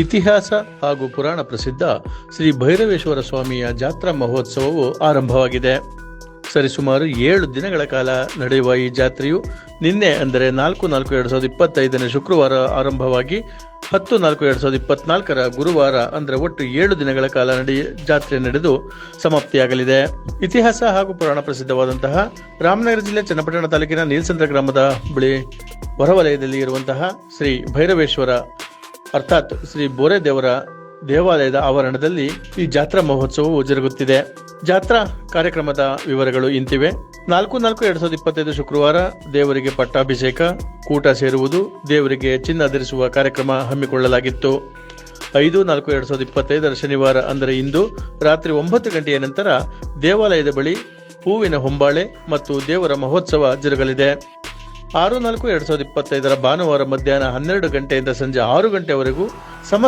ಇತಿಹಾಸ ಹಾಗೂ ಪುರಾಣ ಪ್ರಸಿದ್ಧ ಶ್ರೀ ಭೈರವೇಶ್ವರ ಸ್ವಾಮಿಯ ಜಾತ್ರಾ ಮಹೋತ್ಸವವು ಆರಂಭವಾಗಿದೆ. ಸರಿಸುಮಾರು ಏಳು ದಿನಗಳ ಕಾಲ ನಡೆಯುವ ಈ ಜಾತ್ರೆಯು ನಿನ್ನೆ ಅಂದರೆ ನಾಲ್ಕು ನಾಲ್ಕು ಎರಡು ಸಾವಿರದ ಇಪ್ಪತ್ತೈದನೇ ಶುಕ್ರವಾರ ಆರಂಭವಾಗಿ ಹತ್ತು ನಾಲ್ಕು ಎರಡು ಸಾವಿರದ ಇಪ್ಪತ್ನಾಲ್ಕರ ಗುರುವಾರ ಅಂದರೆ ಒಟ್ಟು ಏಳು ದಿನಗಳ ಕಾಲ ನಡೆ ಜಾತ್ರೆ ನಡೆದು ಸಮಾಪ್ತಿಯಾಗಲಿದೆ. ಇತಿಹಾಸ ಹಾಗೂ ಪುರಾಣ ಪ್ರಸಿದ್ಧವಾದಂತಹ ರಾಮನಗರ ಜಿಲ್ಲೆ ಚನ್ನಪಟ್ಟಣ ತಾಲೂಕಿನ ನೀಲಸಂದ್ರ ಗ್ರಾಮದ ಬಳಿ ಹೊರವಲಯದಲ್ಲಿ ಇರುವಂತಹ ಶ್ರೀ ಭೈರವೇಶ್ವರ ಅರ್ಥಾತ್ ಶ್ರೀ ಬೋರೆ ದೇವರ ದೇವಾಲಯದ ಆವರಣದಲ್ಲಿ ಈ ಜಾತ್ರಾ ಮಹೋತ್ಸವವು ಜರುಗುತ್ತಿದೆ. ಜಾತ್ರಾ ಕಾರ್ಯಕ್ರಮದ ವಿವರಗಳು ಇಂತಿವೆ. ನಾಲ್ಕು ನಾಲ್ಕು ಎರಡ್ ಸಾವಿರದ ಇಪ್ಪತ್ತೈದು ಶುಕ್ರವಾರ ದೇವರಿಗೆ ಪಟ್ಟಾಭಿಷೇಕ, ಕೂಟ ಸೇರುವುದು, ದೇವರಿಗೆ ಚಿನ್ನ ಧರಿಸುವ ಕಾರ್ಯಕ್ರಮ ಹಮ್ಮಿಕೊಳ್ಳಲಾಗಿತ್ತು. ಐದು ನಾಲ್ಕು ಎರಡ್ ಸಾವಿರದ ಇಪ್ಪತ್ತೈದರ ಶನಿವಾರ ಅಂದರೆ ಇಂದು ರಾತ್ರಿ ಒಂಬತ್ತು ಗಂಟೆಯ ನಂತರ ದೇವಾಲಯದ ಬಳಿ ಹೂವಿನ ಹೊಂಬಾಳೆ ಮತ್ತು ದೇವರ ಮಹೋತ್ಸವ ಜರುಗಲಿದೆ. ಆರು ನಾಲ್ಕು ಎರಡು ಸಾವಿರದ ಇಪ್ಪತ್ತೈದರ ಭಾನುವಾರ ಮಧ್ಯಾಹ್ನ ಹನ್ನೆರಡು ಗಂಟೆಯಿಂದ ಸಂಜೆ ಆರು ಗಂಟೆವರೆಗೂ ಸಮಸ್ತ